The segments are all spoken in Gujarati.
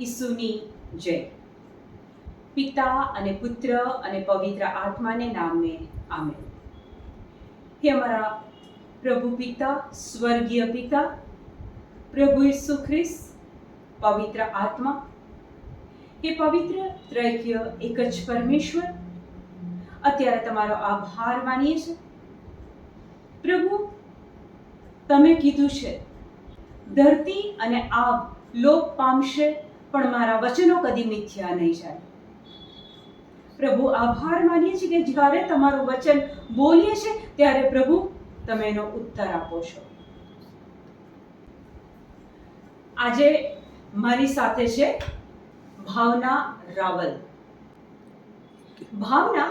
ઈસુની જય. પિતા અને પુત્ર અને પવિત્ર આત્માને નામે આમે હે અમારા પ્રભુ પિતા, સ્વર્ગીય પિતા, પ્રભુ ઈસુ ખ્રિસ્ત, પવિત્ર આત્મા, હે પવિત્ર ત્રૈક્ય એક જ પરમેશ્વર, અત્યારે તમારો આભાર માનીએ છીએ. પ્રભુ, તમે કીધું છે, ધરતી અને આબ લોપ પામશે પણ મારા વચનો કદી મિથ્યા નહીં જાય પ્રભુ આભાર માનીએ છીએ કે જ્યારે તમારું વચન બોલીએ છે ત્યારે પ્રભુ તમે એનો ઉત્તર આપો છો. આજે મારી સાથે છે ભાવના રાવલ. ભાવના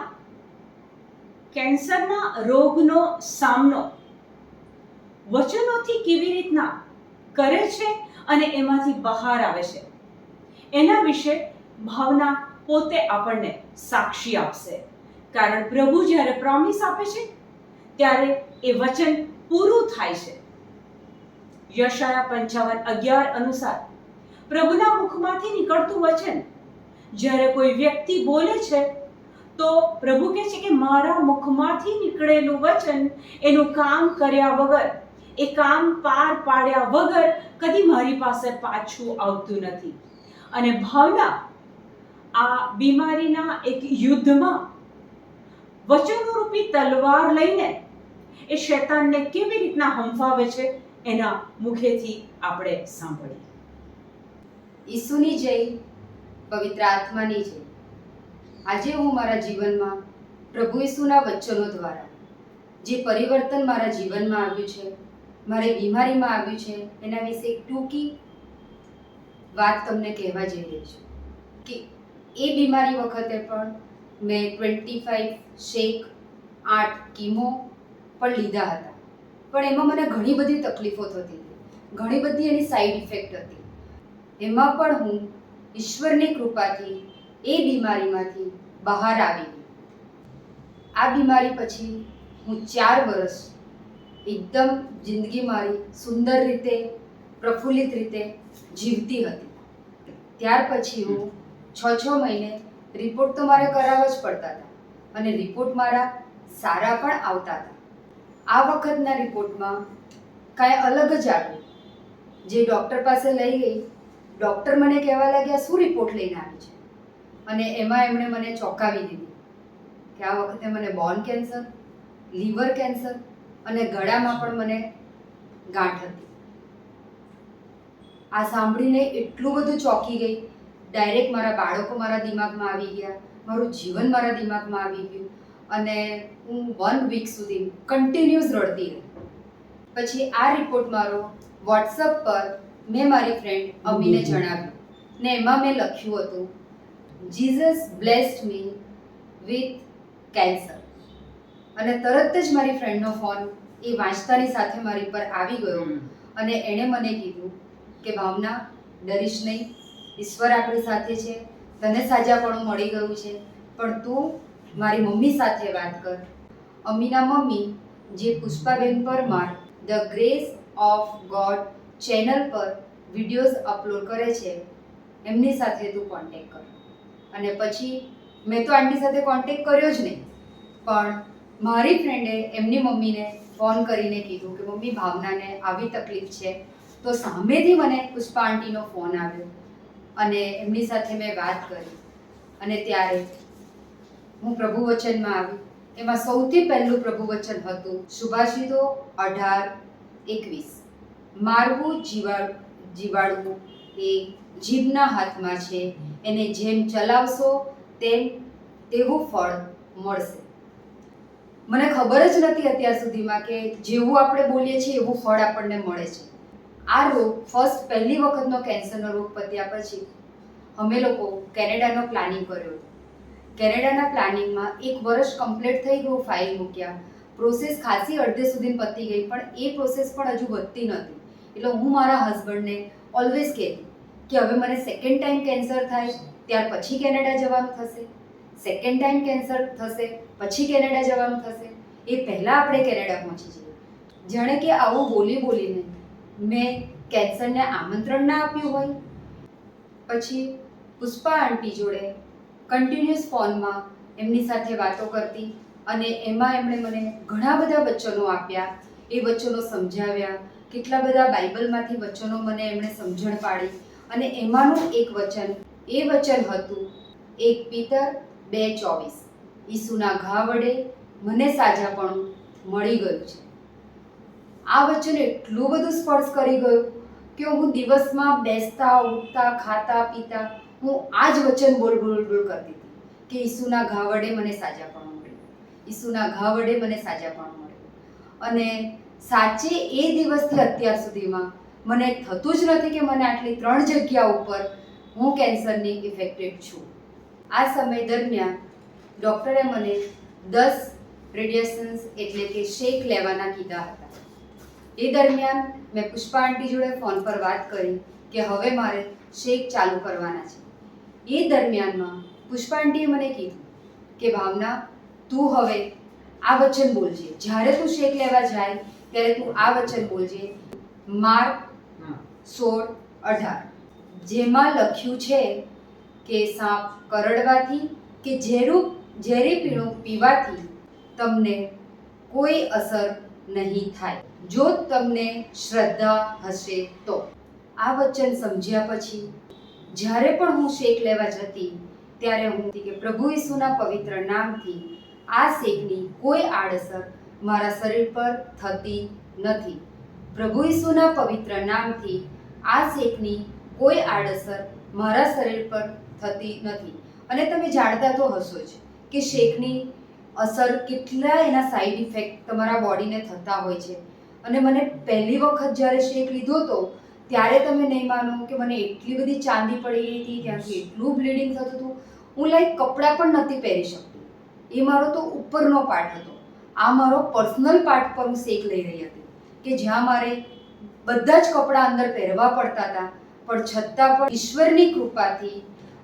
કેન્સરના રોગનો સામનો વચનોથી કેવી રીતના કરે છે અને એમાંથી બહાર આવે છે? એના વિશે ભાવના પોતે આપણને સાક્ષી આપશે. કારણ પ્રભુ જ્યારે પ્રોમિસ આપે છે, ત્યારે એ વચન પૂરું થાય છે. યશાયા પંચાવન અગિયાર અનુસાર, પ્રભુના મુખમાંથી નીકળતું વચન, જ્યારે કોઈ વ્યક્તિ બોલે છે, તો પ્રભુ કહે છે કે મારા મુખમાંથી નીકળેલું વચન, એનું કામ કર્યા વગર, એ કામ પાર પાડ્યા વગર કદી મારી પાસે પાછું આવતું નથી. અને ભાવના આ બીમારીના એક યુદ્ધમાં વચનોરૂપી તલવાર લઈને એ શૈતાનને કેવી રીતના હંફાવે છે એના મુખેથી આપણે સાંભળીએ. ઈસુની જય, પવિત્ર આત્માની જય. આજે હું મારા જીવનમાં પ્રભુ ઈસુના વચનો દ્વારા જે પરિવર્તન મારા જીવનમાં આવ્યું છે, મારી બીમારીમાં આવ્યું છે, એના વિશે એક ટૂંકી વાત તમને કહેવા જઈ રહી છું કે એ બીમારી વખતે પણ મેં ટ્વેન્ટી ફાઈવ શેક, આઠ કીમો પણ લીધા હતા. પણ એમાં મને ઘણી બધી તકલીફો થતી હતી. ઘણી બધી એની સાઈડ ઇફેક્ટ હતી. એમાં પણ હું ઈશ્વરની કૃપાથી એ બીમારીમાંથી બહાર આવી આ બીમારી પછી હું ચાર વર્ષ એકદમ જિંદગી મારી સુંદર રીતે, પ્રફુલ્લિત રીતે જીવતી હતી. ત્યાર પછી હું છ છ મહિને રિપોર્ટ તો મારે કરાવવા જ પડતા હતા અને રિપોર્ટ મારા સારા પણ આવતા હતા. આ વખતના રિપોર્ટમાં કાંઈ અલગ જ આવ્યું. જે ડૉક્ટર પાસે લઈ ગઈ ડૉક્ટર મને કહેવા લાગ્યા, શું રિપોર્ટ લઈને આવી છે? અને એમાં એમણે મને ચોંકાવી દીધી કે આ વખતે મને બોન કેન્સર લીવર કેન્સર અને ગળામાં પણ મને ગાંઠ હતી. આ સાંભળીને એટલું બધું ચોંકી ગઈ. ડાયરેક્ટ મારા બાળકો મારા દિમાગમાં આવી ગયા. મારું જીવન મારા દિમાગમાં આવી ગયું. અને હું વન વીક સુધી કન્ટિન્યુઅસ રડતી રહી. પછી આ રિપોર્ટ મારો વોટ્સઅપ પર મેં મારી ફ્રેન્ડ અમીને જણાવ્યું. ને એમાં મેં લખ્યું હતું Jesus blessed me with cancer અને તરત જ મારી ફ્રેન્ડનો ફોન એ વાંચતાની સાથે મારી પર આવી ગયો. અને એણે મને કીધું કે ભાવના ડરીશ નહીં. ઈશ્વર આપણી સાથે છે. તને સાજાપણું મળી ગયું છે. પણ તું મારી મમ્મી સાથે વાત કર. અમીના મમ્મી, જે Pushpaben Parmar, the Grace of God channel પર વિડીયોઝ અપલોડ કરે છે. એમની સાથે તું કોન્ટેક કર. અને પછી, મેં તો આંટી સાથે કોન્ટેક કર્યો જ નહીં. પણ મારી ફ્રેન્ડે એમની મમ્મીને ફોન કરીને કીધું કે, મમ્મી, ભાવનાને આવી તકલીફ છે. તો સામેથી મને પુષ્પા આંટીનો ફોન આવ્યો અને એમની સાથે મેં વાત કરી. અને ત્યારે હું પ્રભુ વચનમાં આવી. એમાં સૌથી પહેલું પ્રભુ વચન હતું સુભાષિતો અઢાર એકવીસ. મારવું જીવાડ જીવાડવું એ જીભના હાથમાં છે. એને જેમ ચલાવશો તેમ તેવું ફળ મળશે. મને ખબર જ નથી અત્યાર સુધીમાં કે જેવું આપણે બોલીએ છીએ એવું ફળ આપણને મળે છે. આ રોગ ફર્સ્ટ પહેલી વખતનો કેન્સરનો રોગ પત્યા પછી અમે લોકો કેનેડાનો પ્લાનિંગ કર્યો કેનેડાના પ્લાનિંગમાં એક વર્ષ કમ્પ્લીટ થઈ ગયું, ફાઇલ મૂક્યા. પ્રોસેસ ખાસી અડધે સુધી પતી ગઈ, પણ એ પ્રોસેસ પણ હજુ વધતી નથી. એટલે હું મારા હસબન્ડને ઓલવેઝ કહેતી કે હવે મને સેકન્ડ ટાઈમ કેન્સર થાય, ત્યાર પછી કેનેડા જવાનું થશે. સેકન્ડ ટાઈમ કેન્સર થશે, પછી કેનેડા જવાનું થશે. એ પહેલાં આપણે કેનેડા પહોંચી જઈએ. જાણે કે આવું બોલી બોલીને મેં કેન્સરને આમંત્રણ ના આપ્યું હોય? પછી પુષ્પા આંટી જોડે કન્ટિન્યુઅસ ફોનમાં એમની સાથે વાતો કરતી અને એમાં એમણે મને ઘણા બધા વચનો આપ્યા. એ વચનો સમજાવ્યા. કેટલા બધા બાઇબલમાંથી વચનો મને એમણે સમજણ પાડી. અને એમાંનું એક વચન, એ વચન હતું એક પિતર બે ચોવીસ. ઈસુના ઘા વડે મને સાજાપણું મળી ગયું છે. આ વચન એટલું બધું સ્પર્શ કરી ગયું કે હું દિવસમાં બેસતા, ઉઠતા, ખાતા, પીતા, હું આ જ વચન બોલ બોલ બોલ કરતી હતી કે ઈસુના ઘા વડે મને સાજાપણું મળ્યું ઈસુના ઘા વડે મને સાજાપણું મળ્યું અને સાચે એ દિવસથી અત્યાર સુધીમાં મને થતું જ નથી કે મને આટલી ત્રણ જગ્યા ઉપર હું કેન્સરની ઇફેક્ટેડ છું. આ સમય દરમિયાન ડૉક્ટરે મને દસ રેડિયેશન્સ એટલે કે શેક લેવાના કીધા હતા. એ દરમિયાન મેં પુષ્પા આંટી જોડે ફોન પર વાત કરી કે હવે મારે શેક ચાલુ કરવાના છે. એ દરમિયાનમાં પુષ્પા આંટીએ મને કીધું કે, ભાવના, તું હવે આ વચન બોલજે. જ્યારે તું શેક લેવા જાય, ત્યારે તું આ વચન બોલજે. માર સોળ અઢાર. જેમાં લખ્યું છે કે, સાપ કરડવાથી કે ઝેરું, ઝેરી પીણું પીવાથી તમને કોઈ અસર નહીં થાય. જો તમને શ્રદ્ધા હશે તો. આ વચન સમજ્યા પછી, જ્યારે પણ હું શેક લેવા જતી, ત્યારે હું કે પ્રભુ ઈસુના પવિત્ર નામથી આ શેકની કોઈ આડઅસર મારા શરીર પર થતી નથી. પ્રભુ ઈસુના પવિત્ર નામથી આ શેકની કોઈ આડઅસર મારા શરીર પર થતી નથી. અને તમે જાણતા તો હશો જ કે શેકની અસર કેટલા એના સાઈડ ઇફેક્ટ તમારા બોડીને થતા હોય છે. અને મને પહેલી વખત જ્યારે શેક લીધો હતો ત્યારે તમે નહીં માનો કે મને એટલી બધી ચાંદી પડી ગઈ હતી, ત્યાંથી એટલું બ્લીડિંગ થતું હતું. હું લાઈક કપડાં પણ નથી પહેરી શકતી. એ મારો તો ઉપરનો પાર્ટ હતો. આ મારો પર્સનલ પાર્ટ પર હું શેક લઈ રહી હતી. કે જ્યાં મારે બધા જ કપડાં અંદર પહેરવા પડતા હતા, પણ છતાં પણ ઈશ્વરની કૃપાથી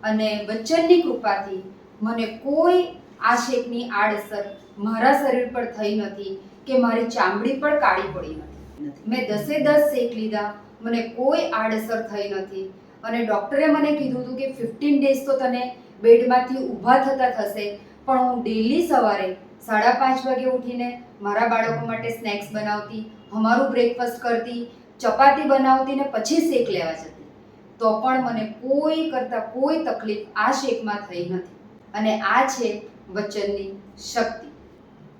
અને બચ્ચનની કૃપાથી મને કોઈ આ શેકની આડઅસર મારા શરીર પર થઈ નથી કે મારી ચામડી પણ કાળી પડી નથી. મેં દસે દસ શેક લીધા, મને કોઈ આડઅસર થઈ નથી. અને ડૉક્ટરે મને કીધું હતું કે ફિફ્ટીન ડેઝ તો તને બેડમાંથી ઊભા થતા થશે, પણ હું ડેલી સવારે સાડા પાંચ વાગે ઉઠીને મારા બાળકો માટે સ્નેક્સ બનાવતી, અમારું બ્રેકફાસ્ટ કરતી, ચપાતી બનાવતી ને પછી શેક લેવા જતી. તો પણ મને કોઈ કરતાં કોઈ તકલીફ આ શેકમાં થઈ નથી. અને આ છે વચનની શક્તિ.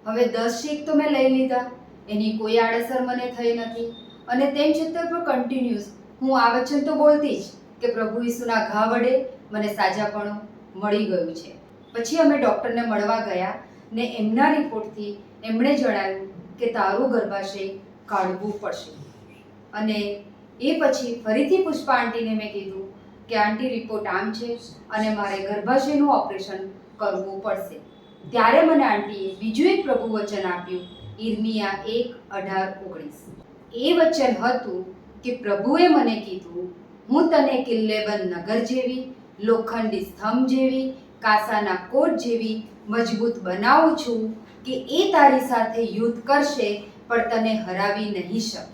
હવે દસ શીખ તો મેં લઈ લીધા. એની કોઈ આડઅસર મને થઈ નથી. અને તેમ છતાં પણ કન્ટિન્યુઅસ હું આ વચન તો બોલતી જ કે પ્રભુ ઈસુના ઘા વડે મને સાજાપણું મળી ગયું છે. પછી અમે ડૉક્ટરને મળવા ગયા ને એમના રિપોર્ટથી એમણે જણાવ્યું કે તારું ગર્ભાશય કાઢવું પડશે. અને એ પછી ફરીથી પુષ્પા આંટીને મેં કીધું કે, આંટી, રિપોર્ટ આમ છે અને મારે ગર્ભાશયનું ઓપરેશન કરવું પડશે. ત્યારે મને આંટીએ બીજું એક પ્રભુ વચન આપ્યું ઇરમિયા એક, અઢાર, ઓગણીસ. એ વચન હતું કે પ્રભુએ મને કીધું, હું તને કિલ્લેબંધ નગર જેવી, લોખંડી સ્તંભ જેવી, કાસાના કોટ જેવી મજબૂત બનાવું છું કે એ તારી સાથે યુદ્ધ કરશે, પણ તને હરાવી નહીં શકે.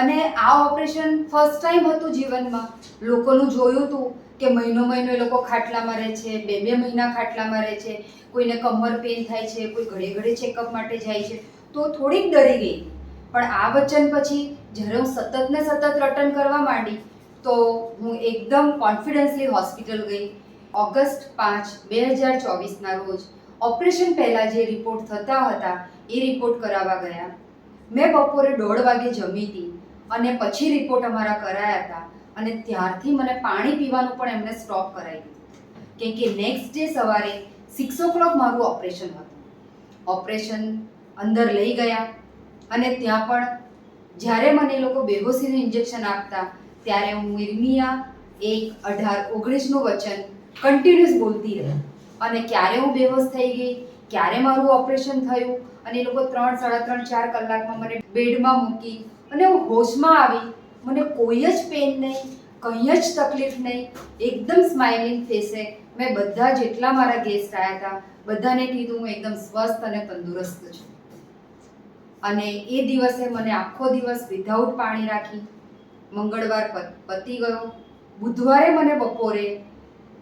અને આ ઓપરેશન ફર્સ્ટ ટાઈમ હતું જીવનમાં. લોકોનું જોયું હતું કે મહિનો મહિનો એ લોકો ખાટલામાં રહે છે, બે બે મહિના ખાટલામાં રહે છે, કોઈને કમર પેન થાય છે, કોઈ ઘડે ઘડે ચેકઅપ માટે જાય છે, તો થોડીક ડરી ગઈ. પણ આ વચન પછી જ્યારે હું સતત ને સતત રટન કરવા માંડી, તો હું એકદમ કોન્ફિડન્સલી હોસ્પિટલ ગઈ. ઓગસ્ટ પાંચ, બે હજાર ચોવીસના રોજ ઓપરેશન પહેલાં જે રિપોર્ટ થતા હતા, એ રિપોર્ટ કરાવવા ગયા. મેં બપોરે દોઢ વાગે જમી હતી. અને પછી રિપોર્ટ અમારા કરાયા હતા. અને ત્યારથી મને પાણી પીવાનું પણ એમણે સ્ટોપ કરાવી કેમ કે નેક્સ્ટ ડે સવારે સિક્સ ઓ ક્લોક મારું ઓપરેશન હતું. ઓપરેશન અંદર લઈ ગયા. અને ત્યાં પણ જ્યારે મને લોકો બેહોશીનું ઇન્જેક્શન આપતા, ત્યારે હું ઇર્મિયા એક અઢાર ઓગણીસનું વચન કન્ટિન્યુઅસ બોલતી રહી. અને ક્યારે હું બેહોશ થઈ ગઈ? ક્યારે મારું ઓપરેશન થયું? અને એ લોકો ત્રણ, સાડા ત્રણ, ચાર કલાકમાં મને બેડમાં મૂકી અને હું હોશમાં આવી, મને કોઈ જ પેન નહીં, કંઈ જ તકલીફ નહીં, એકદમ સ્માઇલિંગ ફેસે મેં બધા જેટલા મારા ગેસ્ટ આવ્યા હતા, બધાને કીધું હું એકદમ સ્વસ્થ અને તંદુરસ્ત છું. અને એ દિવસે મને આખો દિવસ વિધાઉટ પાણી રાખી, મંગળવાર પતી ગયો, બુધવારે મને બપોરે,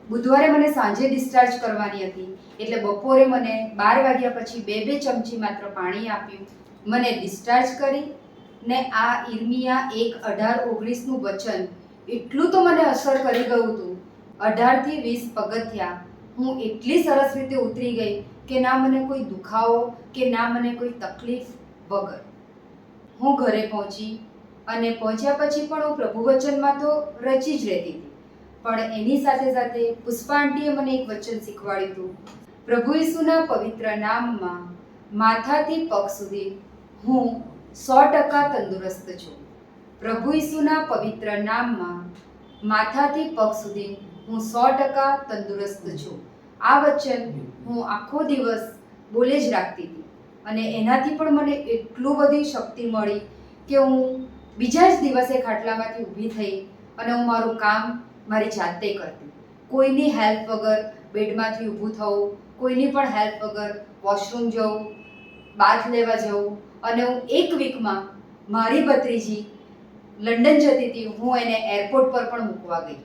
બુધવારે મને સાંજે ડિસ્ચાર્જ કરવાની હતી, એટલે બપોરે મને બાર વાગ્યા પછી બે બે ચમચી માત્ર પાણી આપ્યું, મને ડિસ્ચાર્જ કરી ને આ ઇર્મિયા એક અઢાર ઓગણીસનું વચન. એટલું તો મને અસર કરી ગયું હતું. અઢારથી વીસ પગથિયા. હું એટલી સરસ રીતે ઉતરી ગઈ કે ના મને કોઈ દુખાવો, કે ના મને કોઈ તકલીફ વગર. હું ઘરે પહોંચી અને પહોંચ્યા પછી પણ હું પ્રભુ વચનમાં તો રચી જ રહેતી હતી. પણ એની સાથે સાથે પુષ્પા આંટીએ મને એક વચન શીખવાડ્યું હતું. પ્રભુ ઈસુના પવિત્ર નામમાં માથાથી પગ સુધી હું સો ટકા તંદુરસ્ત છું. પ્રભુ ઈસુના પવિત્ર નામમાં માથાથી પગ સુધી હું સો ટકા તંદુરસ્ત છું. આ વચન હું આખો દિવસ બોલે જ રાખતી હતી. અને એનાથી પણ મને એટલું બધી શક્તિ મળી કે હું બીજા જ દિવસે ખાટલામાંથી ઊભી થઈ અને હું મારું કામ મારી જાતે કરતી. કોઈની હેલ્પ વગર બેડમાંથી ઊભું થવું, કોઈની પણ હેલ્પ વગર વોશરૂમ જવું, બાથ લેવા જવું અને હું એક વીકમાં મારી ભત્રીજી લંડન જતી હતી, હું એને એરપોર્ટ પર પણ મૂકવા ગઈ.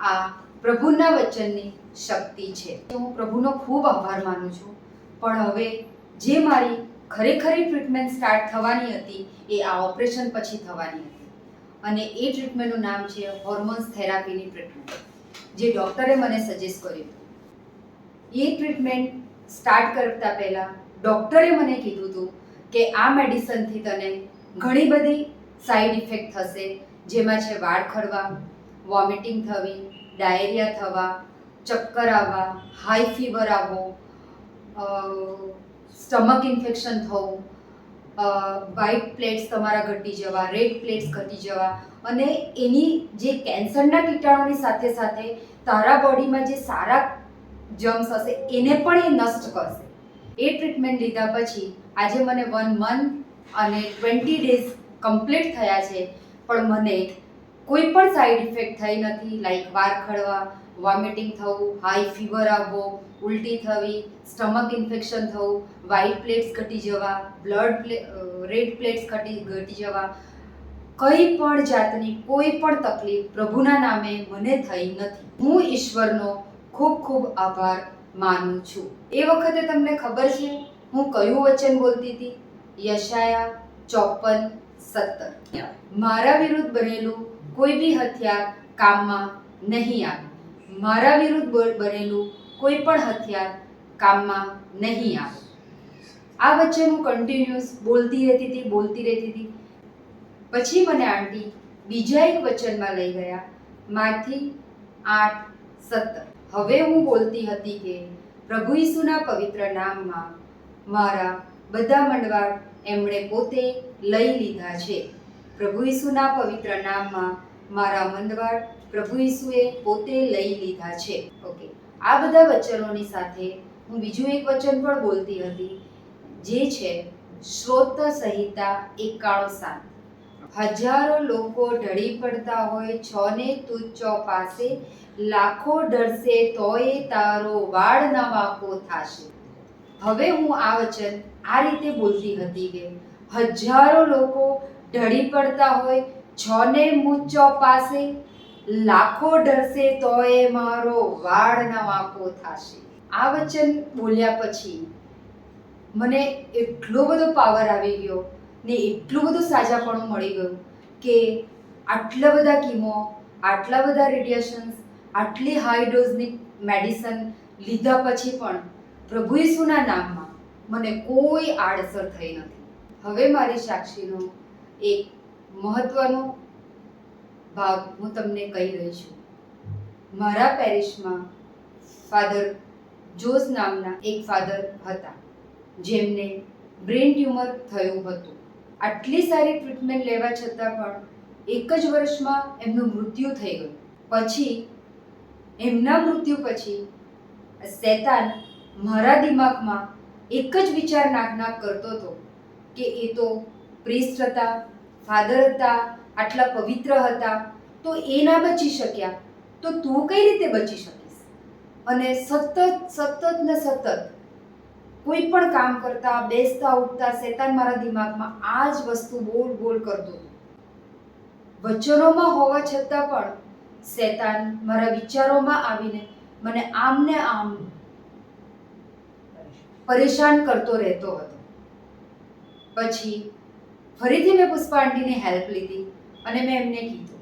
આ પ્રભુના વચનની શક્તિ છે. હું પ્રભુનો ખૂબ આભાર માનું છું. પણ હવે જે મારી ખરેખરી ટ્રીટમેન્ટ સ્ટાર્ટ થવાની હતી, એ આ ઓપરેશન પછી થવાની હતી. અને એ ટ્રીટમેન્ટનું નામ છે હોર્મોન્સ થેરાપીની ટ્રીટમેન્ટ જે ડૉક્ટરે મને સજેસ્ટ કર્યું એ ટ્રીટમેન્ટ સ્ટાર્ટ કરતા પહેલાં ડૉક્ટરે મને કીધું હતું કે આ મેડિસિનથી તને ઘણી બધી સાઈડ ઇફેક્ટ થશે. જેમાં છે વાળ ખરવા વોમિટિંગ થવી ડાયરિયા થવા, ચક્કર આવવા હાઈ ફીવર આવવો સ્ટમક ઇન્ફેક્શન થવું વ્હાઇટ પ્લેટ્સ તમારા ઘટી જવા રેડ પ્લેટ્સ ઘટી જવા અને એની જે કેન્સરના કીટાણુની સાથે સાથે તારા બોડીમાં જે સારા જમ્સ હશે, એને પણ એ નષ્ટ કરશે. એ ટ્રીટમેન્ટ લીધા પછી આજે મને વન મંથ અને ટ્વેન્ટી ડેઝ કમ્પ્લીટ થયા છે. પણ મને કોઈ પણ સાઈડ ઇફેક્ટ થઈ નથી લાઈક વાર ખડવા વોમિટિંગ થવું હાઈ ફીવર આવવો, ઉલટી થવી સ્ટમક ઇન્ફેક્શન થવું વ્હાઇટ પ્લેટ્સ ઘટી જવા બ્લડ રેડ પ્લેટ્સ ઘટી ઘટી જવા, કંઈ પણ જાતની કોઈ પણ તકલીફ પ્રભુના નામે મને થઈ નથી. હું ઈશ્વરનો ખૂબ ખૂબ આભાર માનું છું. એ વખતે તમને ખબર છે, હું કયું વચન બોલતી હતી? યશાયા ચોપન સત્તર. મારા વિરુદ્ધ બનેલું કોઈ બી હથિયાર કામમાં નહીં આવે. મારા વિરુદ્ધ બનેલું કોઈ પણ હથિયાર કામમાં નહીં આવે. આ વચ્ચે હું કન્ટિન્યુઅસ બોલતી રહેતી હતી, બોલતી રહેતી હતી. પછી મને આંટી બીજા એક વચનમાં લઈ ગયા. માથી આઠ સત્તર. હવે હું બોલતી હતી કે, પ્રભુ ઈસુના પવિત્ર નામમાં મારા બધા મંડવાળ એમણે પોતે લઈ લીધા છે. પ્રભુ ઈસુના પવિત્ર નામમાં મારા મંડવાળ પ્રભુ ઈસુએ પોતે લઈ લીધા છે. ઓકે. આ બધા વચનોની સાથે હું બીજું એક વચન પણ બોલતી હતી, જે છે, શ્રોત સંહિતા એકાણું સાત. હજારો લોકો ઢળી પડતા હોય છ ને તુચ્ચો પાસે, લાખો ડરશે તોય તારો વાળ નવાકો વાંકો થાશે. હવે હું આ વચન આ રીતે બોલતી હતી કે, હજારો લોકો ઢળી પડતા હોય છ ને મૂચો પાસે, લાખો ડરશે તોય મારો વાળ નવાકો થાશે. આ વચન બોલ્યા પછી મને એટલો બધો પાવર આવી ગયો ને એટલું બધું સાજાપણું મળી ગયું કે આટલા બધા કીમો આટલા બધા રેડિયેશન્સ આટલી હાઈ ડોઝની મેડિસન લીધા પછી પણ પ્રભુ ઈસુના નામમાં મને કોઈ આડઅસર થઈ નથી. હવે મારી સાક્ષીનો એક મહત્વનો ભાગ હું તમને કહી રહી છું. મારા પેરિસમાં ફાધર જોસ નામના એક ફાધર હતા જેમને બ્રેન ટ્યુમર થયું હતું. આટલી સારી ટ્રીટમેન્ટ લેવા છતાં પણ એક જ વર્ષમાં એમનું મૃત્યુ થઈ ગયું. પછી, એમના મૃત્યુ પછી, શેતાન મારા દિમાગમાં એક જ વિચાર નાક નાક કરતો હતો કે એ તો પ્રિસ્ટ હતા, ફાધર હતા, આટલા પવિત્ર હતા, તો એ ના બચી શક્યા. તો તું કઈ રીતે બચી શકીશ? અને સતત સતત ને સતત કોઈ પણ કામ કરતા, બેસતા, ઉઠતા, શેતાન મારા દિમાગમાં આ જ વસ્તુ બોલ બોલ કરતો હતો. વચનોમાં હોવા છતાં પણ શેતાન મારા વિચારોમાં આવીને મને આમ ને આમ પરેશાન કરતો રહેતો હતો. પછી ફરીથી મેં પુષ્પા આંટીની હેલ્પ લીધી અને મેં એમને કીધું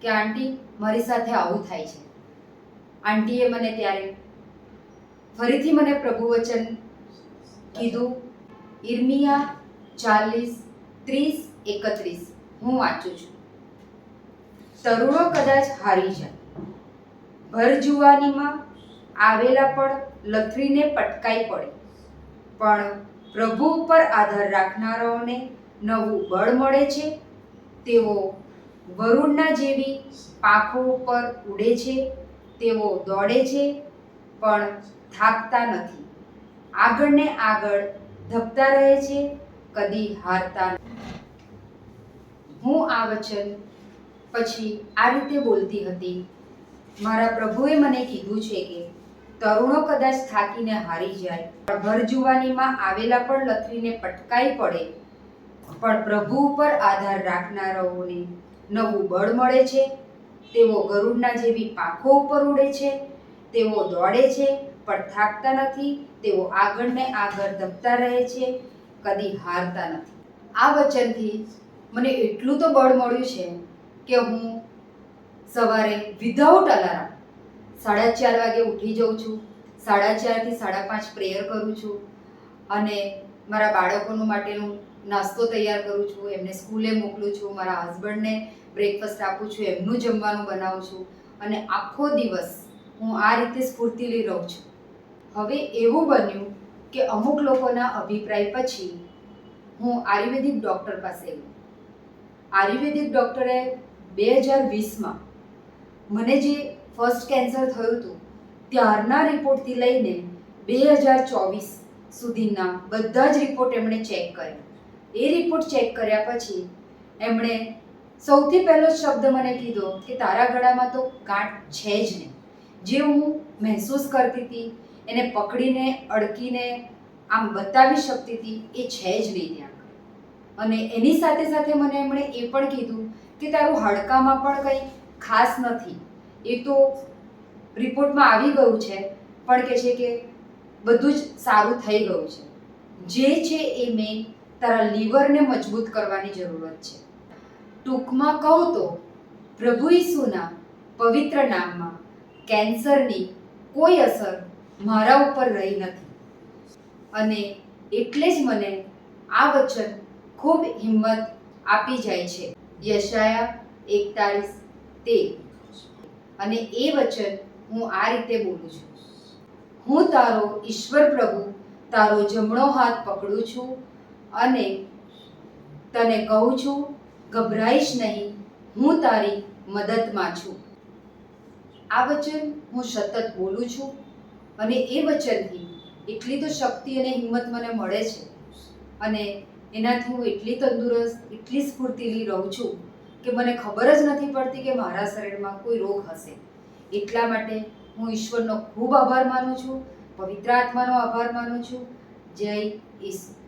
કે, આંટી, મારી સાથે આવું થાય છે. આંટીએ મને ત્યારે ફરીથી મને પ્રભુ વચન કીધું ઇર્મિયા ચાલીસ ત્રીસ એકત્રીસ. હું વાંચું છું. તરુણો કદાચ હારી જાય. ભર જુવાનીમાં આવેલા પણ લથડીને પટકાઈ પડે. પણ પ્રભુ ઉપર આધાર રાખનારાઓને નવું બળ મળે છે. તેઓ વરુણના જેવી પાંખો ઉપર ઉડે છે. તેઓ દોડે છે, પણ થાકતા નથી. આગળ ને આગળ ધપતા રહે છે, કદી હારતા હું આ વચન પછી આ રીતે બોલતી હતી. મારા પ્રભુએ મને કીધું છે કે, તરુણો કદાચ થાકીને હારી જાય. ભર જુવાનીમાં આવેલા પણ લથરીને પટકાઈ પડે. પણ પ્રભુ ઉપર આધાર રાખનારાઓને નવું બળ મળે છે. તેઓ ગરુડના જેવી પાંખો ઉપર ઉડે છે. તેઓ દોડે છે. પણ થાકતા નથી, તેઓ આગળને આગળ ધપતા રહે છે, કદી હારતા નથી. આ વચનથી મને એટલું તો બળ મળ્યું છે કે હું સવારે વિધાઉટ અલાર્મ સાડા ચાર વાગે ઉઠી જાઉં છું, સાડા ચારથી સાડા પાંચ પ્રેયર કરું છું અને મારા બાળકોનું માટેનું નાસ્તો તૈયાર કરું છું, એમને સ્કૂલે મોકલું છું, મારા હસબન્ડને બ્રેકફાસ્ટ આપું છું, એમનું જમવાનું બનાવું છું અને આખો દિવસ હું આ રીતે સ્ફૂર્તિલી રહું છું. હવે એવું બન્યું કે અમુક લોકોના અભિપ્રાય પછી હું આયુર્વેદિક ડૉક્ટર પાસે ગઈ. આયુર્વેદિક ડૉક્ટરે બે હજાર વીસમાં મને જે ફર્સ્ટ કેન્સર થયું હતું, ત્યારના રિપોર્ટથી લઈને બે હજાર ચોવીસ સુધીના બધા જ રિપોર્ટ એમણે ચેક કર્યા. એ રિપોર્ટ ચેક કર્યા પછી એમણે સૌથી પહેલો શબ્દ મને કીધો કે તારા ગળામાં તો ગાંઠ છે જ નહીં. જે હું મહેસૂસ કરતી હતી એને પકડીને, અડકીને આમ બતાવી શકતી હતી એ છે જ નહીં ત્યાં અને એની સાથે સાથે મને એમણે એ પણ કીધું કે તારું હાડકામાં પણ કંઈ ખાસ નથી. એ તો રિપોર્ટમાં આવી ગયું છે, પણ કે છે કે બધું જ સારું થઈ ગયું છે. જે છે એ મેં તારા લીવરને મજબૂત કરવાની જરૂરત છે. ટૂંકમાં કહું તો, પ્રભુ ઈસુના પવિત્ર નામમાં કેન્સરની કોઈ અસર મારા ઉપર રહી નથી. અને એટલે જ મને આ વચન ખૂબ હિંમત આપી જાય છે. યશાયા એકતાળીસ તેર. અને એ વચન હું આ રીતે બોલું છું. હું તારો ઈશ્વર પ્રભુ, તારો જમણો હાથ પકડું છું અને તને કહું છું, ગભરાઈશ નહીં, હું તારી મદદમાં છું. આ વચન હું સતત બોલું છું. અને એ વચનથી એટલી તો શક્તિ અને હિંમત મને મળે છે. અને એનાથી હું એટલી તંદુરસ્ત, એટલી સ્ફૂર્તિલી રહું છું કે મને ખબર જ નથી પડતી કે મારા શરીરમાં કોઈ રોગ હશે. એટલા માટે હું ઈશ્વરનો ખૂબ આભાર માનું છું, પવિત્ર આત્માનો આભાર માનું છું. જય ઈસુ.